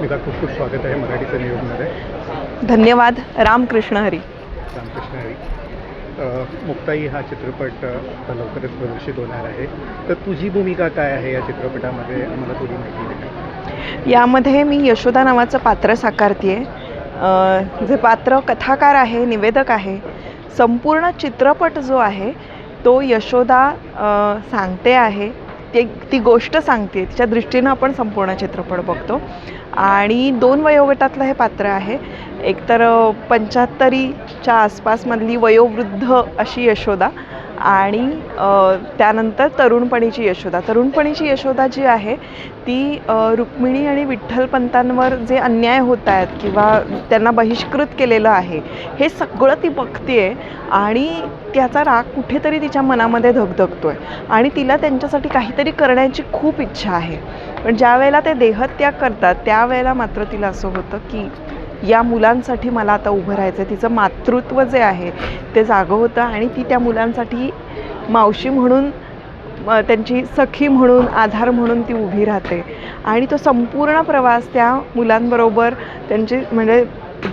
अस्मिता खूप खूप स्वागत आहे मराठीच्या न्यूजमध्ये धन्यवाद रामकृष्ण हरी। रामकृष्ण हरी। मुक्ताई हा चित्रपट लवकरच प्रदर्शित होणार आहे. तर तुझी भूमिका काय आहे या चित्रपटामध्ये? आम्हाला थोडी माहिती यामध्ये मी यशोदा नावाचं पात्र साकारते जे पात्र कथाकार आहे निवेदक आहे संपूर्ण चित्रपट जो आहे तो यशोदा सांगते आहे. ते ती गोष्ट सांगते तिच्या दृष्टीनं आपण संपूर्ण चित्रपट बघतो. आणि दोन वयोगटातलं हे पात्र आहे. एकतर पंच्याहत्तरीच्या आसपासमधली वयोवृद्ध अशी यशोदा आणि त्यानंतर तरुणपणीची यशोदा. तरुणपणीची यशोदा जी आहे ती रुक्मिणी आणि विठ्ठलपंतांवर जे अन्याय होत आहेत किंवा त्यांना बहिष्कृत केलेलं आहे हे सगळं ती बघते आणि त्याचा राग कुठेतरी तिच्या मनामध्ये धगधगतो आहे आणि तिला त्यांच्यासाठी काहीतरी करण्याची खूप इच्छा आहे. पण ज्या वेळेला ते देहत्याग करतात त्यावेळेला मात्र तिला असं होतं की या मुलांसाठी मला आता उभं राहायचं आहे तिचं मातृत्व जे आहे ते जागं होतं आणि ती त्या मुलांसाठी मावशी म्हणून त्यांची सखी म्हणून आधार म्हणून ती उभी राहते. आणि तो संपूर्ण प्रवास त्या मुलांबरोबर त्यांची म्हणजे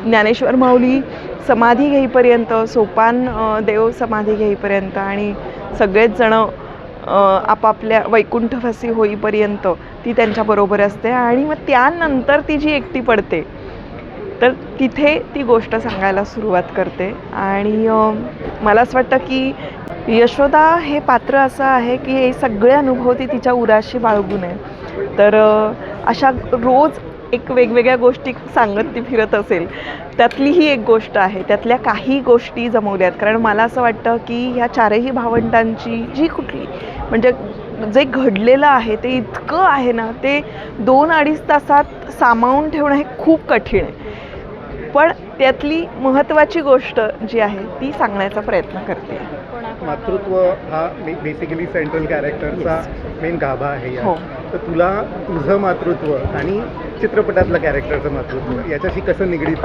ज्ञानेश्वर माऊली समाधी घेईपर्यंत सोपान देव समाधी घेईपर्यंत आणि सगळेच जणं आपापल्या वैकुंठवासी होईपर्यंत ती त्यांच्याबरोबर असते आणि मग त्यानंतर ती जी एकटी पडते तर तिथे ती गोष्ट सांगायला सुरुवात करते. आणि मला असं वाटतं की यशोदा हे पात्र असं आहे की हे सगळे अनुभव ती तिच्या उराशी बाळगून आहे. तर अशा रोज एक वेगवेगळ्या गोष्टी सांगत ती फिरत असेल. त्यातली ही एक गोष्ट आहे. त्यातल्या काही गोष्टी जमवल्यात कारण मला असं वाटतं की ह्या चारही भावंडांची जी कुठली म्हणजे जे घडलेलं आहे ते इतकं आहे ना ते दोन अडीच तासात सामावून ठेवणं हे खूप कठीण आहे. पण त्यातली महत्त्वाची गोष्ट जी आहे ती सांगण्याचा प्रयत्न करते. मातृत्व हा बेसिकली सेंट्रल कॅरेक्टरचा मेन गाभा आहे हो. तर तुला तुझं मातृत्व आणि चित्रपटातलं कॅरेक्टरचं मातृत्व याच्याशी कसं निगडीत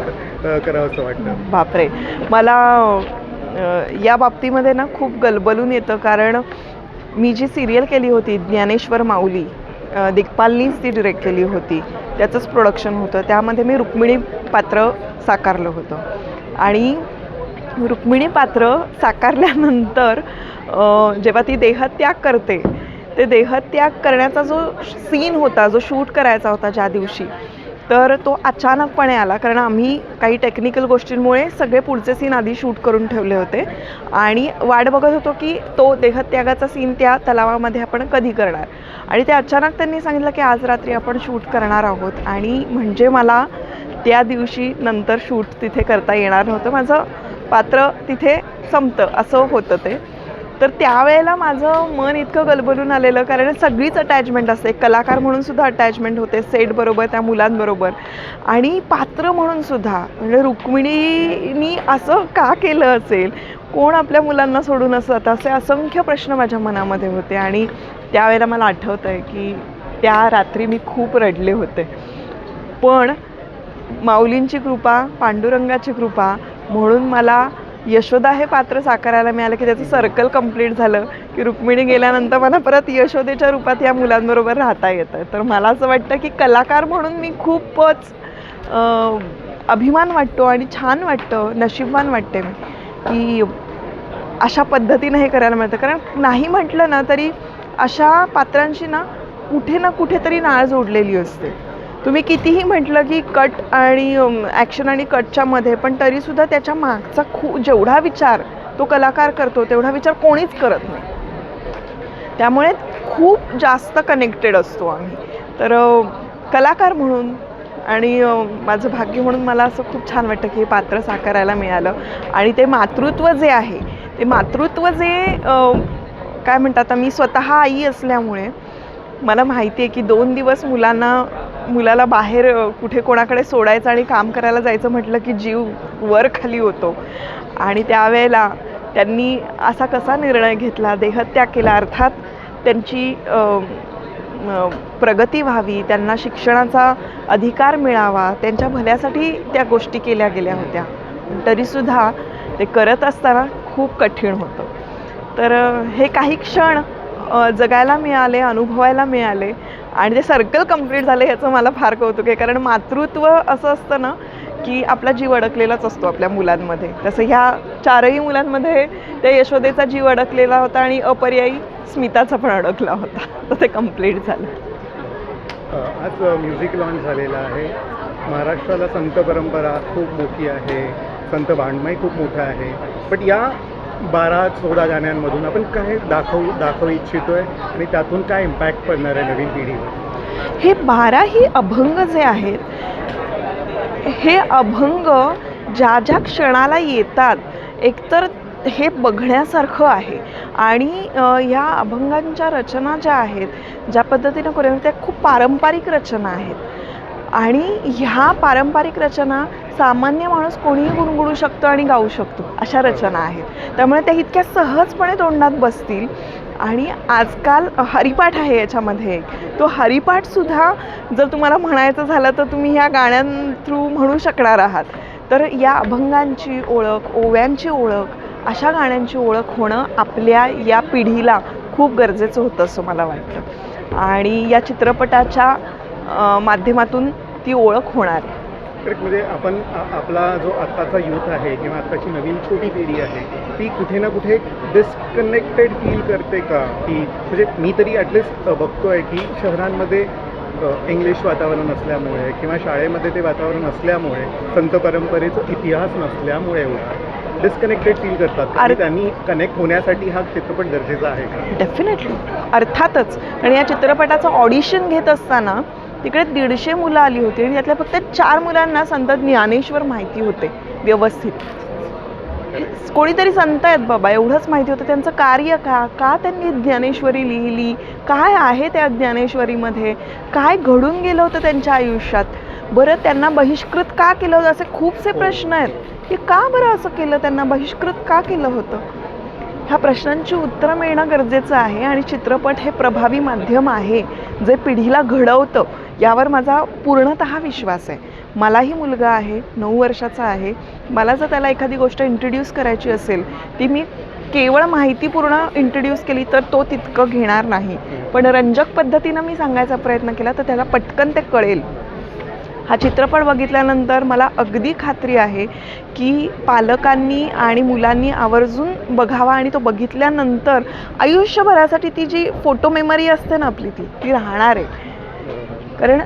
करावं असं वाटतं? बापरे. मला या बाबतीमध्ये ना खूप गलबलून येतं कारण मी जी सिरियल केली होती ज्ञानेश्वर माऊली दिग्पालनीच ती डिरेक्ट केली होती. त्याचंच प्रोडक्शन होतं. त्यामध्ये मी रुक्मिणी पात्र साकारलं होतं. आणि रुक्मिणी पात्र साकारल्यानंतर जेव्हा ती देहत्याग करते ते देहत्याग करण्याचा जो सीन होता जो शूट करायचा होता ज्या दिवशी तर तो अचानकपणे आला कारण आम्ही काही टेक्निकल गोष्टींमुळे सगळे पुढचे सीन आधी शूट करून ठेवले होते. आणि वाट बघत होतो की तो देहत्यागाचा सीन त्या तलावामध्ये आपण कधी करणार. आणि ते अचानक त्यांनी सांगितलं की आज रात्री आपण शूट करणार आहोत. आणि म्हणजे मला त्या दिवशी नंतर शूट तिथे करता येणार नव्हतं. माझं पात्र तिथे संपतं असं होतं ते. तर त्यावेळेला माझं मन इतकं गलबलून आलेलं कारण सगळीच अटॅचमेंट असते. कलाकार म्हणून सुद्धा अटॅचमेंट होते सेट बरोबर त्या मुलांबरोबर. आणि पात्र म्हणून सुद्धा म्हणजे रुक्मिणीनी असं का केलं असेल? कोण आपल्या मुलांना सोडून असत असे असंख्य प्रश्न माझ्या मनामध्ये होते. आणि त्यावेळेला मला आठवतं आहे की त्या रात्री मी खूप रडले होते. पण माऊलींची कृपा पांडुरंगाची कृपा म्हणून मला यशोदा हे पात्र साकारायला मिळालं की त्याचं सर्कल कंप्लीट झालं की रुक्मिणी गेल्यानंतर मला परत यशोदेच्या रूपात या मुलांबरोबर राहता येतं. तर मला असं वाटतं की कलाकार म्हणून मी खूपच अभिमान वाटतो आणि छान वाटतं नशीबवान वाटते मी की अशा पद्धतीनं हे करायला मिळतं. कारण नाही म्हटलं ना तरी अशा पात्रांशी ना कुठे ना कुठेतरी नाळ जोडलेली असते. तुम्ही कितीही म्हटलं की कट आणि ॲक्शन आणि कटच्या मध्ये पण तरीसुद्धा त्याच्या मागचा खू जेवढा विचार तो कलाकार करतो तेवढा विचार कोणीच करत नाही. त्यामुळे खूप जास्त कनेक्टेड असतो आम्ही. तर कलाकार म्हणून आणि माझं भाग्य म्हणून मला असं खूप छान वाटतं की हे पात्र साकारायला मिळालं. आणि ते मातृत्व जे आहे ते मातृत्व जे काय म्हणतात आता मी स्वतः आई असल्यामुळे मला माहिती आहे की दोन दिवस मुलांना मुलाला बाहेर कुठे कोणाकडे सोडायचं आणि काम करायला जायचं म्हटलं की जीव वर खाली होतो. आणि त्यावेळेला त्यांनी असा कसा निर्णय घेतला? देहत्याग केला. अर्थात त्यांची प्रगती व्हावी त्यांना शिक्षणाचा अधिकार मिळावा त्यांच्या भल्यासाठी त्या गोष्टी केल्या गेल्या होत्या. तरीसुद्धा ते करत असताना खूप कठीण होतं. तर हे काही क्षण जगायला मिळाले अनुभवायला मिळाले. आणि ते सर्कल कंप्लीट झालं ह्याचं मला फार कौतुक आहे. कारण मातृत्व असं असतं ना की आपला जीव अडकलेलाच असतो आपल्या मुलांमध्ये. तसं ह्या चारही मुलांमध्ये त्या यशोदेचा जीव अडकलेला होता आणि अपर्यायी स्मिताचा पण अडकला होता. तर ते कंप्लीट झालं. आज म्युझिक लॉन्च झालेला आहे. महाराष्ट्राला संत परंपरा खूप मोठी आहे. संत भांडमय खूप मोठं आहे. पण या बारा चौदा गाण्यांमधून आपण काय दाखवू दाखवू इच्छितोय आणि त्यातून काय इम्पॅक्ट पडणार आहे नवीन पिढीवर? हे बाराही अभंग जे आहेत हे अभंग ज्या ज्या क्षणाला येतात एकतर हे बघण्यासारखं आहे. आणि या अभंगांच्या रचना ज्या आहेत ज्या पद्धतीनं करून त्या खूप पारंपरिक रचना आहेत. आणि ह्या पारंपरिक रचना सामान्य माणूस कोणीही गुणगुणू शकतो आणि गाऊ शकतो अशा रचना आहेत. त्यामुळे त्या इतक्या सहजपणे तोंडात बसतील. आणि आजकाल हरिपाठ आहे याच्यामध्ये तो हरिपाठसुद्धा जर तुम्हाला म्हणायचं झालं तर तुम्ही ह्या गाण्यां थ्रू म्हणू शकणार आहात. तर या अभंगांची ओळख ओव्यांची ओळख अशा गाण्यांची ओळख होणं आपल्या या पिढीला खूप गरजेचं होतं असं मला वाटतं. आणि या चित्रपटाच्या माध्यमातून ती ओळख होणार आहे. म्हणजे आपण आपला जो आत्ताचा यूथ आहे किंवा आत्ताची नवीन छोटी पिढी आहे ती कुठे ना कुठे डिस्कनेक्टेड फील करते का? की म्हणजे मी तरी ॲटलिस्ट बघतोय की शहरांमध्ये इंग्लिश वातावरण असल्यामुळे किंवा शाळेमध्ये ते वातावरण असल्यामुळे संत परंपरेचा इतिहास नसल्यामुळे डिस्कनेक्टेड फील करतात. त्यांनी कनेक्ट होण्यासाठी हा चित्रपट गरजेचा आहे का? डेफिनेटली अर्थातच. आणि या चित्रपटाचं ऑडिशन घेत असताना तिकडे दीडशे मुलं आली होती आणि त्यातल्या फक्त चार मुलांना संत ज्ञानेश्वर माहिती होते व्यवस्थित. कोणीतरी संत आहेत बाबा एवढंच माहिती होतं. त्यांचं कार्य का? का त्यांनी ज्ञानेश्वरी लिहिली? काय आहे त्या ज्ञानेश्वरीमध्ये? काय घडून गेलं होतं त्यांच्या आयुष्यात? बरं त्यांना बहिष्कृत का केलं होतं? असे खूपसे प्रश्न आहेत. की का बरं असं केलं? त्यांना बहिष्कृत का केलं होतं? ह्या प्रश्नांची उत्तरं मिळणं गरजेचं आहे आणि चित्रपट हे प्रभावी माध्यम आहे. जे पिढीला घडवतं. यावर माझा पूर्णतः विश्वास आहे. मलाही मुलगा आहे नऊ वर्षाचा आहे. मला जर त्याला एखादी गोष्ट इंट्रोड्यूस करायची असेल ती मी केवळ माहितीपूर्ण इंट्रोड्यूस केली तर तो तितकं घेणार नाही. पण रंजक पद्धतीनं मी सांगायचा प्रयत्न केला तर त्याला पटकन ते कळेल. हा चित्रपट बघितल्यानंतर मला अगदी खात्री आहे की पालकांनी आणि मुलांनी आवर्जून बघावा आणि तो बघितल्यानंतर आयुष्यभरासाठी ती जी फोटो मेमरी असते ना आपली ती ती राहणार आहे. कारण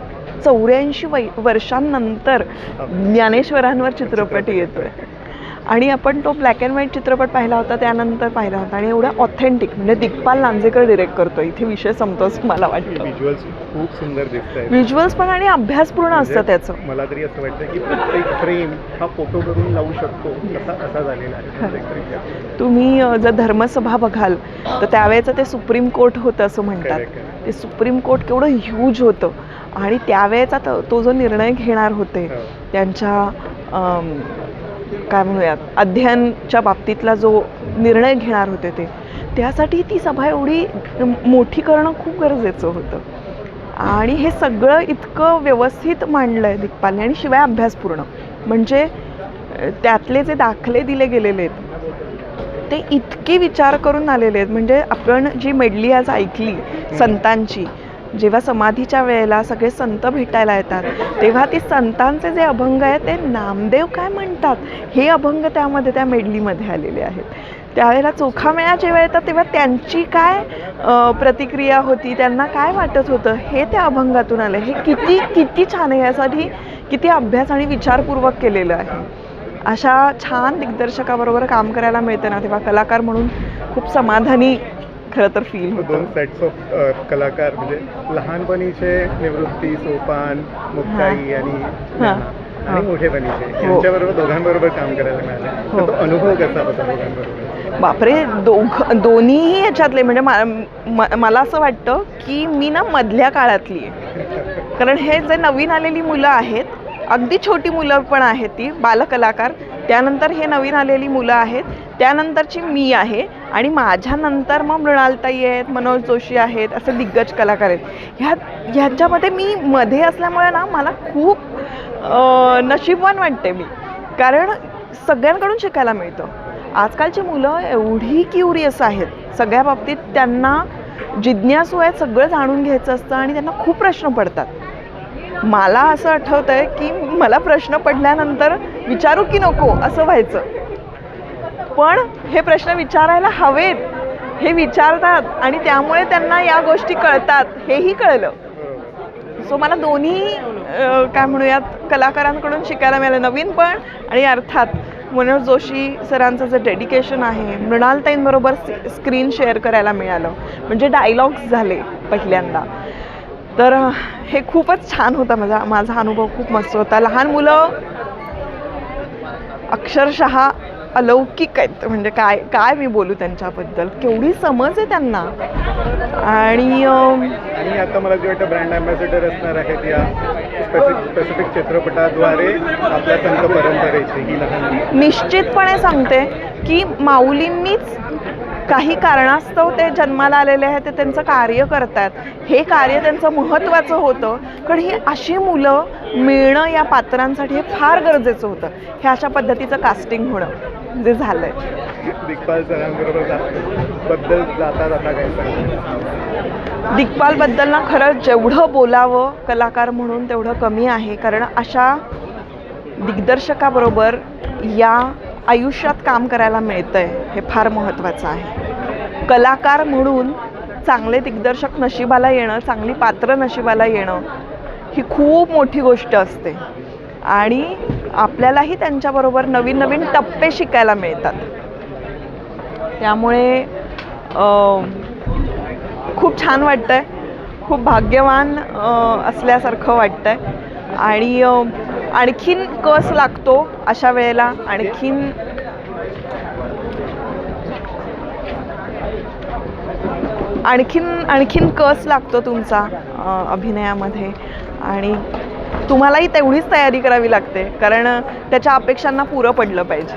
चौऱ्याऐंशी वै वर्षांनंतर ज्ञानेश्वरांवर चित्रपट येतोय. आणि आपण तो ब्लॅक अँड व्हाईट चित्रपट पाहिला होता त्यानंतर पाहिला होता. आणि एवढा ऑथेंटिक म्हणजे दिग्पाल लांजेकर डिरेक्ट करतो इथे विषय संपतो असं मला वाटतं. व्हिज्युअल्स खूप सुंदर दिसत आहेत व्हिज्युअल्स पण आणि अभ्यासपूर्ण असतं त्याचं. मला तरी असं वाटतं की प्रत्येक फ्रेम हा फोटो करून लावू शकतो. असा असा झालेला आहे. तुम्ही जर धर्मसभा बघाल तर त्यावेळेचं ते सुप्रीम कोर्ट होतं असं म्हणतात. ते सुप्रीम कोर्ट केवढं ह्यूज होतं. आणि त्यावेळेचा तो जो निर्णय घेणार होते हो. त्यांच्या काय म्हणूयात अध्ययनच्या बाबतीतला जो निर्णय घेणार होते ते त्यासाठी ती सभा एवढी मोठी करणं खूप गरजेचं होतं. आणि हे सगळं इतकं व्यवस्थित मांडलं आहे दिग्पालने आणि शिवाय अभ्यासपूर्ण म्हणजे त्यातले जे दाखले दिले गेलेले आहेत ते इतके विचार करून आलेले आहेत. म्हणजे आपण जी मेडली आज ऐकली संतांची जेव्हा समाधीच्या वेळेला सगळे संत भेटायला येतात तेव्हा ती संतांचे जे अभंग आहेत ते नामदेव काय म्हणतात? हे अभंग त्यामध्ये त्या मेडलीमध्ये आलेले आहेत. त्यावेळेला चोखामेळा जेव्हा येतात तेव्हा त्यांची काय प्रतिक्रिया होती? त्यांना काय वाटत होतं? हे त्या अभंगातून आलं हे किती किती छान आहे यासाठी किती अभ्यास आणि विचारपूर्वक केलेलं आहे. अशा छान दिग्दर्शकाबरोबर काम करायला मिळतं ना तेव्हा कलाकार म्हणून खूप समाधानी खरं तर फील दोन होतं. सेट्स ऑफ कलाकार म्हणजे लहानपणीचे निवृत्ती सोपान मुक्ताई आणि. ज्ञाना आणि मोठेपणीचे. हो. यांच्याबरोबर दोघांबरोबर काम करायला मिळालं. हो. अनुभव कसा होता दोघांबरोबर? बापरे दोघ दोन्हीही याच्यातले म्हणजे मला असं वाटतं की मी ना मधल्या काळातली आहे. कारण हे जे नवीन आलेली मुलं आहेत अगदी छोटी मुलं पण आहेत ती बालकलाकार त्यानंतर हे नवीन आलेली मुलं आहेत. त्यानंतरची मी आहे आणि माझ्यानंतर मग मृणालताई आहेत मनोज जोशी आहेत असे दिग्गज कलाकार आहेत. ह्या ह्याच्यामध्ये मी मध्ये असल्यामुळे ना मला खूप नशीबवान वाटते मी. कारण सगळ्यांकडून शिकायला मिळतं. आजकालची मुलं एवढी क्युरियस आहेत. सगळ्या बाबतीत त्यांना जिज्ञासू आहेत सगळं जाणून घ्यायचं असतं आणि त्यांना खूप प्रश्न पडतात. मला असं आठवतं आहे की मला प्रश्न पडल्यानंतर विचारू की नको असं व्हायचं. पण हे प्रश्न विचारायला हवेत हे विचारतात आणि त्यामुळे त्यांना या गोष्टी कळतात हेही कळलं. सो मला दोन्ही काय म्हणूयात कलाकारांकडून शिकायला मिळालं नवीन पण आणि अर्थात मनोज जोशी सरांचं जे डेडिकेशन आहे मृणालताईंबरोबर स्क्रीन शेअर करायला मिळालं. म्हणजे डायलॉग्स झाले पहिल्यांदा. तर हे खूपच छान होता माझा माझा अनुभव खूप मस्त होता. लहान मुलं अक्षरशः अलौकिक आहेत. म्हणजे काय काय मी बोलू त्यांच्याबद्दल? केवढी समज आहे त्यांना. आणि आता मला जे वाटतं ब्रँड अँबॅसेडर असणार आहेत या स्पेसिफिक चित्रपटाद्वारे आपल्या संत परंपरेची. निश्चितपणे सांगते की माऊलींनीच काही कारणास्तव ते जन्माला आलेले आहेत ते त्यांचं कार्य करतात हे कार्य त्यांचं महत्त्वाचं होतं. कारण ही अशी मुलं मिळणं या पात्रांसाठी हे फार गरजेचं होतं. हे अशा पद्धतीचं कास्टिंग होणं जे झालंय. दिग्पाल सरांबरोबर जात बद्दल जाता जाता काय सांगाल? दिग्पालबद्दल ना खरं जेवढं बोलावं कलाकार म्हणून तेवढं कमी आहे. कारण अशा दिग्दर्शकाबरोबर या आयुष्यात काम करायला मिळतं आहे हे फार महत्त्वाचं आहे. कलाकार म्हणून चांगले दिग्दर्शक नशिबाला येणं चांगली पात्र नशिबाला येणं ही खूप मोठी गोष्ट असते. आणि आपल्यालाही त्यांच्याबरोबर नवीन नवीन टप्पे शिकायला मिळतात. त्यामुळे खूप छान वाटतं आहे खूप भाग्यवान असल्यासारखं वाटतं आहे आणि आणखीन कस लागतो अशा वेळेला आणखीन? आणखीन आणखीन कस लागतो तुमचा अभिनयामध्ये? आणि तुम्हालाही तेवढीच तयारी करावी लागते कारण त्याच्या अपेक्षांना पुरं पडलं पाहिजे.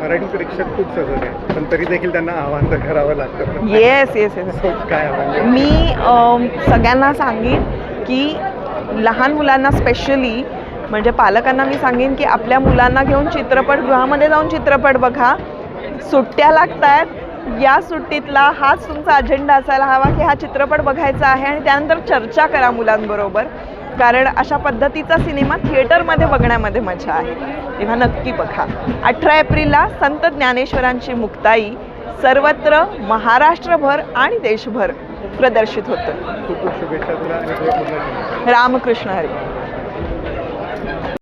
मराठी प्रेक्षक खूप सजग आहे पण तरी देखील त्यांना आव्हान तर करावं लागतं येस येस येस काय आव्हान मी सगळ्यांना सांगेन की लहान मुलांना स्पेशली म्हणजे पालकांना मी सांगेन की आपल्या मुलांना घेऊन चित्रपटगृहामध्ये जाऊन चित्रपट बघा. सुट्ट्या लागत आहेत या सुट्टीतला हाच तुमचा अजेंडा असायला हवा की हा चित्रपट बघायचा आहे आणि त्यानंतर चर्चा करा मुलांबरोबर. कारण अशा पद्धतीचा सिनेमा थिएटरमध्ये बघण्यामध्ये मजा आहे. तेव्हा नक्की बघा. अठरा एप्रिलला संत ज्ञानेश्वरांची मुक्ताई सर्वत्र महाराष्ट्रभर आणि देशभर प्रदर्शित होतं. रामकृष्ण हरी.